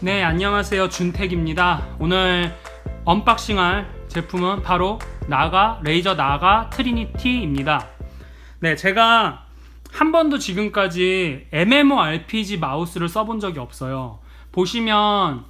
네, 안녕하세요. 준택입니다. 오늘 언박싱할 제품은 바로 나가 레이저 나가 트리니티입니다. 네, 제가 한 번도 지금까지 MMORPG 마우스를 써본 적이 없어요. 보시면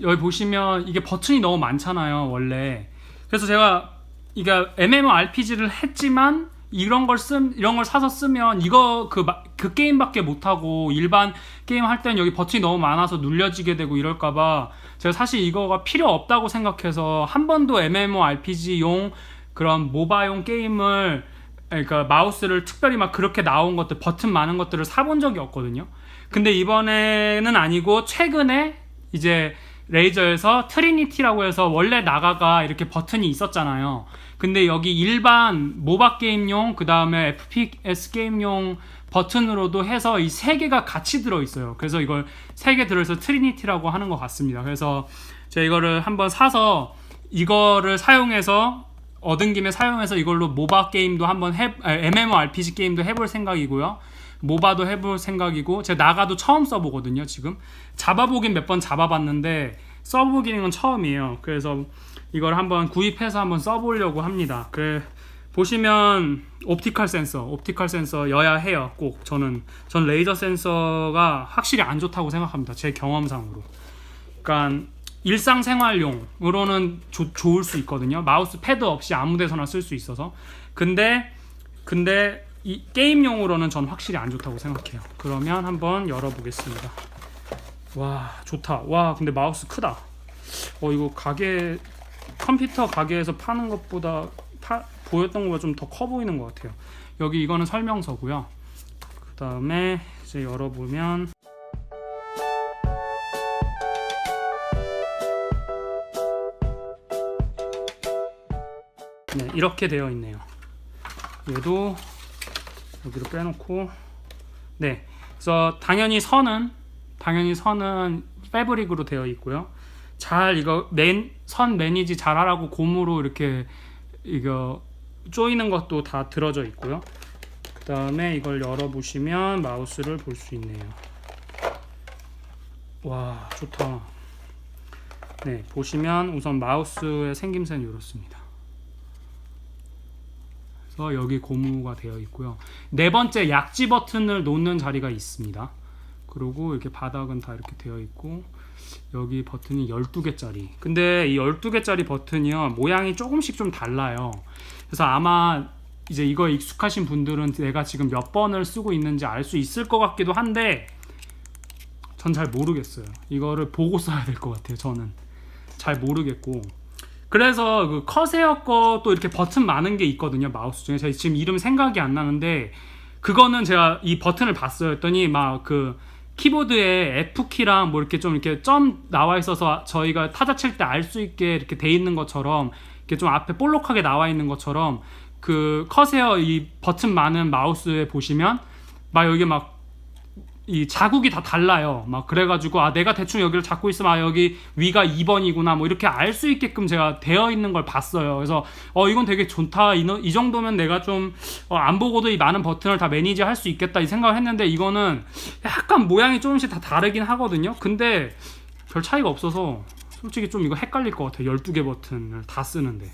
여기 보시면 이게 버튼이 너무 많잖아요, 원래. 그래서 제가 이게 MMORPG를 했지만 이런 걸 쓴, 이런 걸 사서 쓰면 이거 그, 마- 그 게임밖에 못하고 일반 게임 할 때는 여기 버튼이 너무 많아서 눌려지게 되고 이럴까봐 제가 사실 이거가 필요 없다고 생각해서 한 번도 MMORPG용 그런 모바용 게임을 그러니까 마우스를 특별히 막 그렇게 나온 것들 버튼 많은 것들을 사본 적이 없거든요. 근데 이번에는 아니고 최근에 이제 레이저에서 트리니티라고 해서 원래 나가가 이렇게 버튼이 있었잖아요. 근데 여기 일반 모바 게임용 그 다음에 FPS 게임용 버튼으로도 해서 이 세 개가 같이 들어 있어요. 그래서 이걸 세 개 들어서 트리니티라고 하는 것 같습니다. 그래서 제가 이거를 한번 사서 이거를 사용해서 얻은 김에 사용해서 이걸로 모바 게임도 한번 해 아, MMORPG 게임도 해볼 생각이고요. 모바도 해볼 생각이고 제가 나가도 처음 써보거든요. 지금 잡아보긴 몇 번 잡아봤는데 써보기는 건 처음이에요. 그래서 이걸 한번 구입해서 한번 써보려고 합니다. 그래 보시면 옵티컬 센서, 옵티컬 센서여야 해요. 꼭 저는 전 레이저 센서가 확실히 안 좋다고 생각합니다. 제 경험상으로. 그러니까 일상생활용으로는 조- 좋을 수 있거든요. 마우스 패드 없이 아무데서나 쓸 수 있어서. 근데 근데 이 게임용으로는 전 확실히 안 좋다고 생각해요. 그러면 한번 열어보겠습니다. 와 좋다. 와 근데 마우스 크다. 어 이거 가게 컴퓨터 가게에서 파는 것보다 파, 보였던 것보다 좀 더 커 보이는 것 같아요. 여기 이거는 설명서고요. 그 다음에 이제 열어보면 네 이렇게 되어 있네요. 얘도 여기로 빼놓고 네 그래서 당연히 선은 당연히 선은 패브릭으로 되어 있고요. 잘 이거 맨, 선 매니지 잘 하라고 고무로 이렇게 이거 조이는 것도 다 들어져 있고요. 그 다음에 이걸 열어보시면 마우스를 볼 수 있네요. 와 좋다. 네 보시면 우선 마우스의 생김새는 이렇습니다. 그래서 여기 고무가 되어 있고요. 네 번째 약지 버튼을 놓는 자리가 있습니다. 그리고 이렇게 바닥은 다 이렇게 되어 있고 여기 버튼이 12개짜리. 근데 이 12개짜리 버튼이요. 모양이 조금씩 좀 달라요. 그래서 아마 이제 이거 익숙하신 분들은 내가 지금 몇 번을 쓰고 있는지 알 수 있을 것 같기도 한데 전 잘 모르겠어요. 이거를 보고 써야 될 것 같아요. 저는 잘 모르겠고 그래서 그 커세어 거 또 이렇게 버튼 많은 게 있거든요. 마우스 중에 제가 지금 이름 생각이 안 나는데 그거는 제가 이 버튼을 봤어요. 했더니 막 그 키보드에 F 키랑 뭐 이렇게 좀 이렇게 점 나와 있어서 저희가 타자 칠 때 알 수 있게 이렇게 돼 있는 것처럼 이렇게 좀 앞에 볼록하게 나와 있는 것처럼 그 커세어 이 버튼 많은 마우스에 보시면 막 여기 막 이 자국이 다 달라요. 막 그래가지고 아 내가 대충 여기를 잡고 있으면 아 여기 위가 2번이구나 뭐 이렇게 알 수 있게끔 제가 되어 있는 걸 봤어요. 그래서 어 이건 되게 좋다. 이, 이 정도면 내가 좀안 보고도 이 많은 버튼을 다 매니지 할 수 있겠다 이 생각을 했는데 이거는 약간 모양이 조금씩 다 다르긴 하거든요. 근데 별 차이가 없어서 솔직히 좀 이거 헷갈릴 것 같아요. 12개 버튼을 다 쓰는데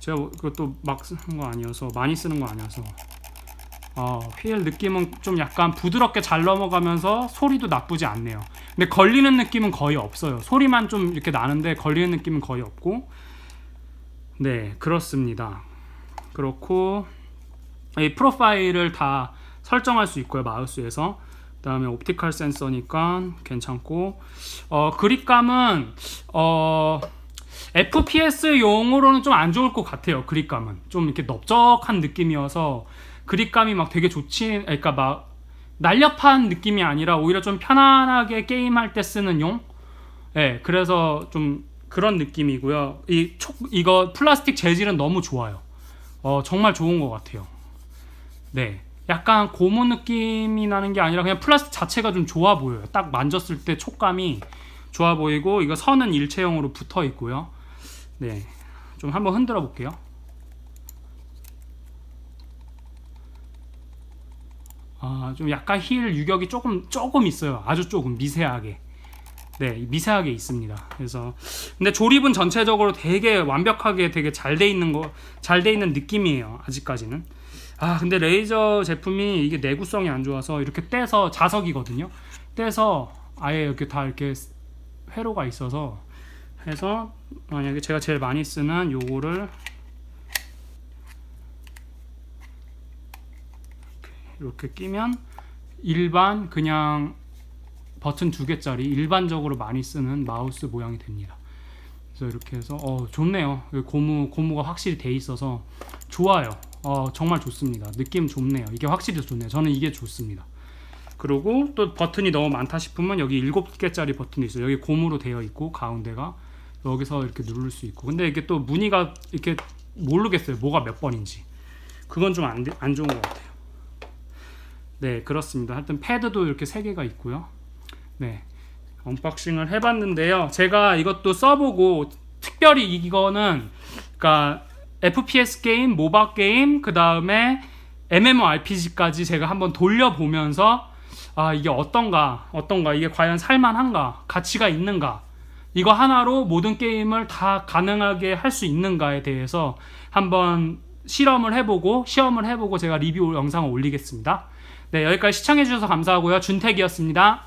제가 그것도 막 쓰는 거 아니어서 많이 쓰는 거 아니어서 어, 필 느낌은 좀 약간 부드럽게 잘 넘어가면서 소리도 나쁘지 않네요. 근데 걸리는 느낌은 거의 없어요. 소리만 좀 이렇게 나는데 걸리는 느낌은 거의 없고. 네, 그렇습니다. 그렇고 이 프로파일을 다 설정할 수 있고요, 마우스에서. 그다음에 옵티컬 센서니까 괜찮고 어, 그립감은 어, FPS용으로는 좀 안 좋을 것 같아요. 그립감은 좀 이렇게 넓적한 느낌이어서 그립감이 막 되게 좋지, 그러니까 막 날렵한 느낌이 아니라 오히려 좀 편안하게 게임할 때 쓰는 용. 네, 그래서 좀 그런 느낌이고요. 이 촉, 이거 플라스틱 재질은 너무 좋아요. 어, 정말 좋은 것 같아요. 네. 약간 고무 느낌이 나는 게 아니라 그냥 플라스틱 자체가 좀 좋아 보여요. 딱 만졌을 때 촉감이 좋아 보이고 이거 선은 일체형으로 붙어 있고요. 네. 좀 한번 흔들어 볼게요. 아, 좀 약간 힐 유격이 조금 조금 있어요. 아주 조금 미세하게. 네, 미세하게 있습니다. 그래서 근데 조립은 전체적으로 되게 완벽하게 되게 잘 돼 있는 거, 잘 돼 있는 느낌이에요. 아직까지는. 아, 근데 레이저 제품이 이게 내구성이 안 좋아서 이렇게 떼서 자석이거든요. 떼서 아예 이렇게 다 이렇게 회로가 있어서 해서 만약에 제가 제일 많이 쓰는 요거를 이렇게 끼면 일반 그냥 버튼 두 개짜리 일반적으로 많이 쓰는 마우스 모양이 됩니다. 그래서 이렇게 해서 어 좋네요. 고무 고무가 확실히 돼 있어서 좋아요. 어 정말 좋습니다. 느낌 좋네요. 이게 확실히 좋네요. 저는 이게 좋습니다. 그리고 또 버튼이 너무 많다 싶으면 여기 일곱 개짜리 버튼이 있어요. 여기 고무로 되어 있고 가운데가 여기서 이렇게 누를 수 있고. 근데 이게 또 무늬가 이렇게 모르겠어요. 뭐가 몇 번인지. 그건 좀 안 안 좋은 것 같아요. 네, 그렇습니다. 하여튼 패드도 이렇게 세 개가 있고요. 네. 언박싱을 해봤는데요. 제가 이것도 써보고 특별히 이거는 그러니까 FPS 게임, 모바 게임, 그 다음에 MMORPG까지 제가 한번 돌려보면서 아 이게 어떤가, 어떤가, 이게 과연 살만한가, 가치가 있는가, 이거 하나로 모든 게임을 다 가능하게 할 수 있는가에 대해서 한번 실험을 해보고 시험을 해보고 제가 리뷰 영상을 올리겠습니다. 네 여기까지 시청해주셔서 감사하고요. 준택이었습니다.